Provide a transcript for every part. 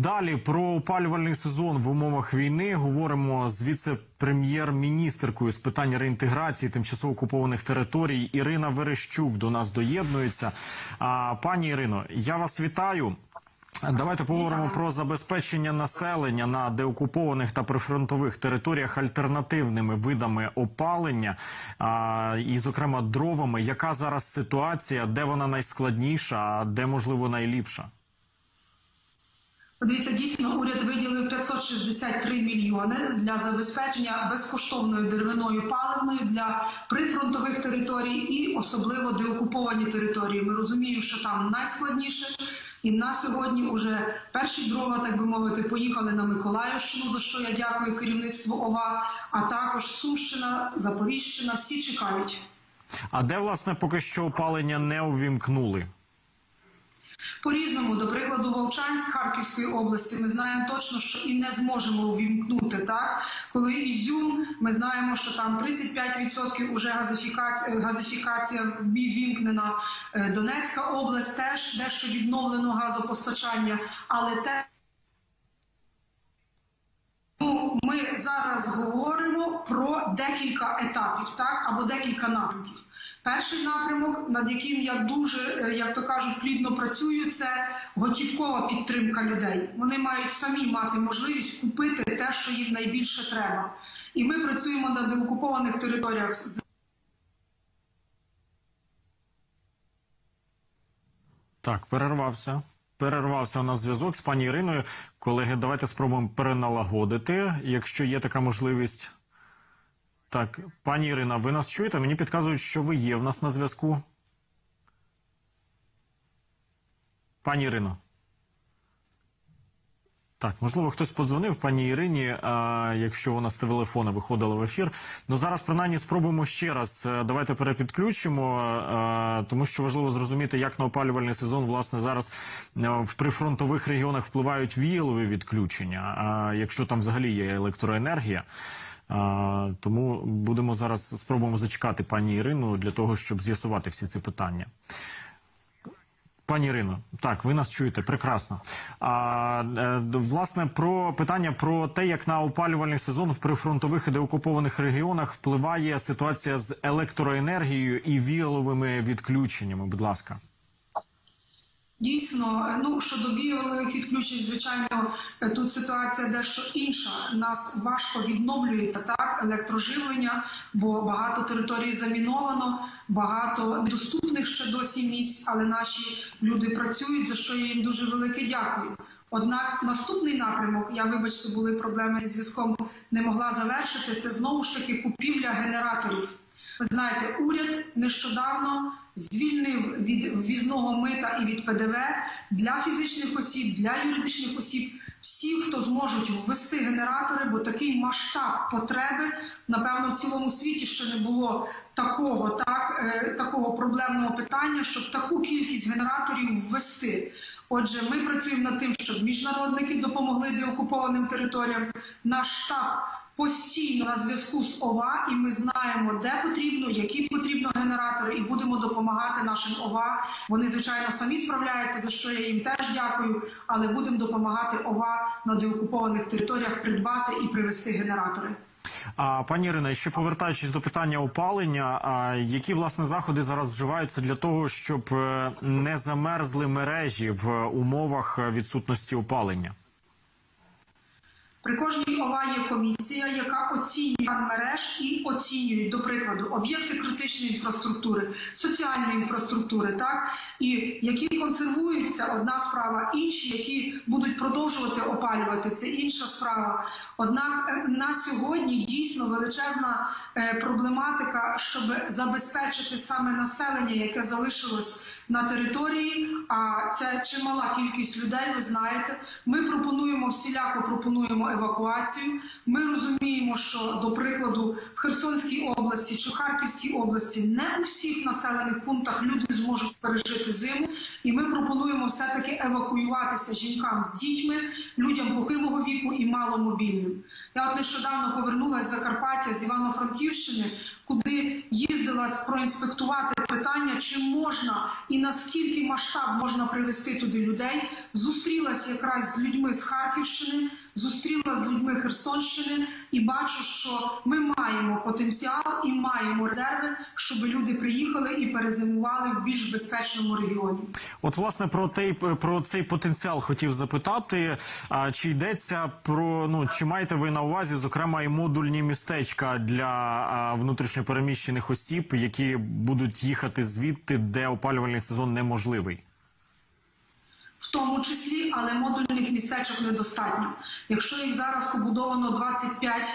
Далі про опалювальний сезон в умовах війни говоримо з віце-прем'єр-міністркою з питань реінтеграції тимчасово окупованих територій. Ірина Верещук до нас доєднується. А, пані Ірино, я вас вітаю. Давайте поговоримо про забезпечення населення на деокупованих та прифронтових територіях альтернативними видами опалення, а, і, зокрема, дровами. Яка зараз ситуація, де вона найскладніша, а де можливо найліпша? Подивіться, дійсно, уряд виділив 563 мільйони для забезпечення безкоштовною деревиною паливною для прифронтових територій і особливо деокуповані території. Ми розуміємо, що там найскладніше. І на сьогодні вже перші дрова, так би мовити, поїхали на Миколаївщину, за що я дякую керівництву ОВА, а також Сумщина, Запоріжжя, всі чекають. А де власне поки що опалення не увімкнули? По різному, до прикладу, Вовчанськ Харківської області, ми знаємо точно, що і не зможемо увімкнути так. Коли Ізюм, ми знаємо, що там 35% вже газифікація, газифікація вімкнена. Е, Донецька область теж дещо відновлено газопостачання, але те. Ну, ми зараз говоримо про декілька етапів, так або декілька напрямків. Перший напрямок, над яким я дуже, е, як то кажуть, плідно працюю, це готівкова підтримка людей. Вони мають самі мати можливість купити те, що їм найбільше треба. І ми працюємо на деокупованих територіях Так, перервався. Перервався у нас зв'язок з пані Іриною. Колеги, давайте спробуємо переналагодити, якщо є така можливість. Так, пані Ірина, ви нас чуєте? Мені підказують, що ви є в нас на зв'язку. Пані Ірино. Так, можливо, хтось подзвонив пані Ірині, а, якщо вона з телефона виходила в ефір. Ну зараз принаймні спробуємо ще раз. Е, Давайте перепідключимо, а, тому що важливо зрозуміти, як на опалювальний сезон власне зараз е, в прифронтових регіонах впливають віялові відключення. А якщо там взагалі є електроенергія. Тому будемо зараз спробуємо зачекати пані Ірину для того, щоб з'ясувати всі ці питання. Пані Ірино, так, ви нас чуєте прекрасно. А е, власне про питання про те, як на опалювальний сезон в прифронтових і деокупованих регіонах впливає ситуація з електроенергією і віяловими відключеннями. Будь ласка. Дійсно, ну щодо віялових відключень, звичайно, е, тут ситуація дещо інша. Нас важко відновлюється так електроживлення, бо багато територій заміновано, багато доступних ще досі місць, але наші люди працюють, за що я їм дуже велике дякую. Однак наступний напрямок, я вибачте, були проблеми зі зв'язком, не могла завершити. Це знову ж таки купівля генераторів. Ви знаєте, уряд нещодавно звільнив від ввізного мита і від ПДВ для фізичних осіб, для юридичних осіб, всіх, хто зможуть ввести генератори, бо такий масштаб потреби, напевно, в цілому світі ще не було такого, так е, такого проблемного питання, щоб таку кількість генераторів ввести. Отже, ми працюємо над тим, щоб міжнародники допомогли деокупованим територіям. Наш штаб постійно на зв'язку з ОВА, і ми знаємо, де потрібно, які потрібно генератори, і будемо допомагати нашим ОВА. Вони звичайно самі справляються, за що я їм теж дякую. Але будемо допомагати ОВА на деокупованих територіях придбати і привезти генератори. А пані Ірина, ще повертаючись до питання опалення, а які власне заходи зараз вживаються для того, щоб е, не замерзли мережі в умовах відсутності опалення? При кожній ОВА є комісія, яка оцінює мереж і оцінює, до прикладу, об'єкти критичної інфраструктури, соціальної інфраструктури, так і які консервуються одна справа, інші, які будуть продовжувати опалювати, це інша справа. Однак е, на сьогодні дійсно величезна е, проблематика, щоб забезпечити саме населення, яке залишилось на території. А це чимала кількість людей. Ви знаєте, ми пропонуємо всіляко пропонуємо евакуацію. Ми розуміємо, що до прикладу в Херсонській області чи Харківській області не у всіх населених пунктах люди зможуть пережити зиму, і ми пропонуємо все таки евакуюватися жінкам з дітьми, людям похилого віку і маломобільним. Я от нещодавно повернулася з Закарпаття з Івано-Франківщини, куди їздила проінспектувати питання, чи можна і наскільки масштаб можна привести туди людей. Зустрілася якраз з людьми з Харківщини, зустріла з людьми Херсонщини і бачу, що ми маємо потенціал і маємо резерви, щоб люди приїхали і перезимували в більш безпечному регіоні. От, власне, про той про цей потенціал хотів запитати. А чи йдеться про ну чи маєте ви на увазі, зокрема, і модульні містечка для а, внутрішньопереміщених осіб, які будуть їхати звідти, де опалювальний сезон неможливий? в тому числі, але модульних містечок недостатньо. Якщо їх зараз побудовано 25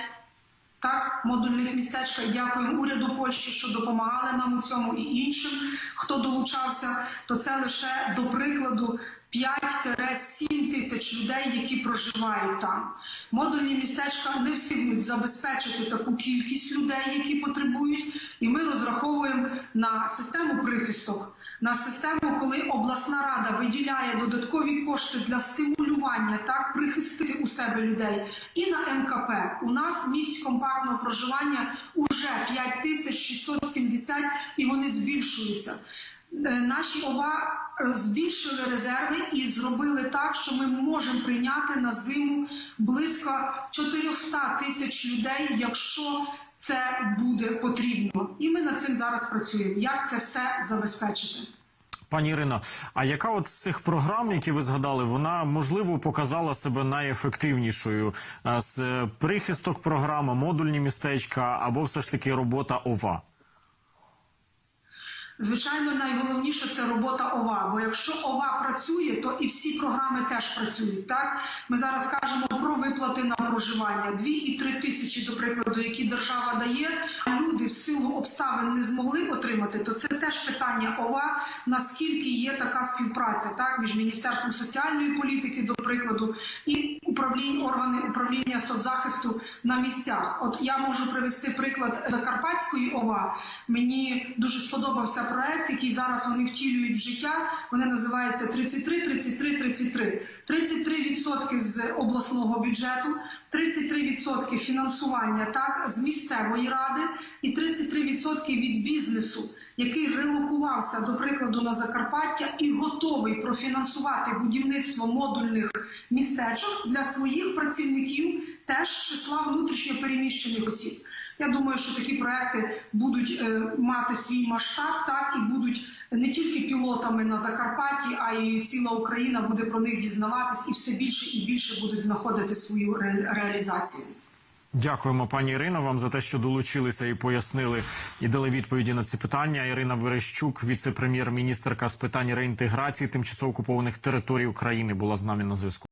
так, модульних містечка, дякуємо уряду Польщі, що допомагали нам у цьому і іншим, хто долучався, то це лише до прикладу 5-7 тисяч людей, які проживають там. Модульні містечка не встигнуть забезпечити таку кількість людей, які потребують, і ми розраховуємо на систему прихисток на систему, коли обласна рада виділяє додаткові кошти для стимулювання так прихистити у себе людей, і на МКП у нас місць компактного проживання уже 5670 і вони збільшуються. Е, Наші ОВА збільшили резерви і зробили так, що ми можемо прийняти на зиму близько 400 тисяч людей, якщо це буде потрібно, і ми над цим зараз працюємо. Як це все забезпечити? Пані Ірино, а яка от з цих програм, які ви згадали, вона можливо показала себе найефективнішою Е, з прихисток програма, модульні містечка або все ж таки робота ОВА? Звичайно, найголовніше це робота ОВА. Бо якщо ОВА працює, то і всі програми теж працюють. Так ми зараз кажемо про виплати на проживання 2 і 3 тисячі, до прикладу, які держава дає. А люди в силу обставин не змогли отримати. То це теж питання ОВА. Наскільки є така співпраця, так між міністерством соціальної політики, до прикладу, і управління органи управління соцзахисту на місцях. От я можу привести приклад Закарпатської ОВА. Мені дуже сподобався проект, який зараз вони втілюють в життя. Вони називаються 33, 33, 33. 33% з обласного бюджету, 33% фінансування так з місцевої ради, і 33% від бізнесу, який релокувався до прикладу на Закарпаття і готовий профінансувати будівництво модульних містечок для своїх працівників, теж числа внутрішньо переміщених осіб. Я думаю, що такі проекти будуть е, мати свій масштаб, так і будуть не тільки пілотами на Закарпатті, а й ціла Україна буде про них дізнаватись, і все більше і більше будуть знаходити свою ре- реалізацію. Дякуємо, пані Ірино, вам за те, що долучилися і пояснили і дали відповіді на ці питання. Ірина Верещук, віце-прем'єр-міністерка з питань реінтеграції тимчасово окупованих територій України, була з нами на зв'язку.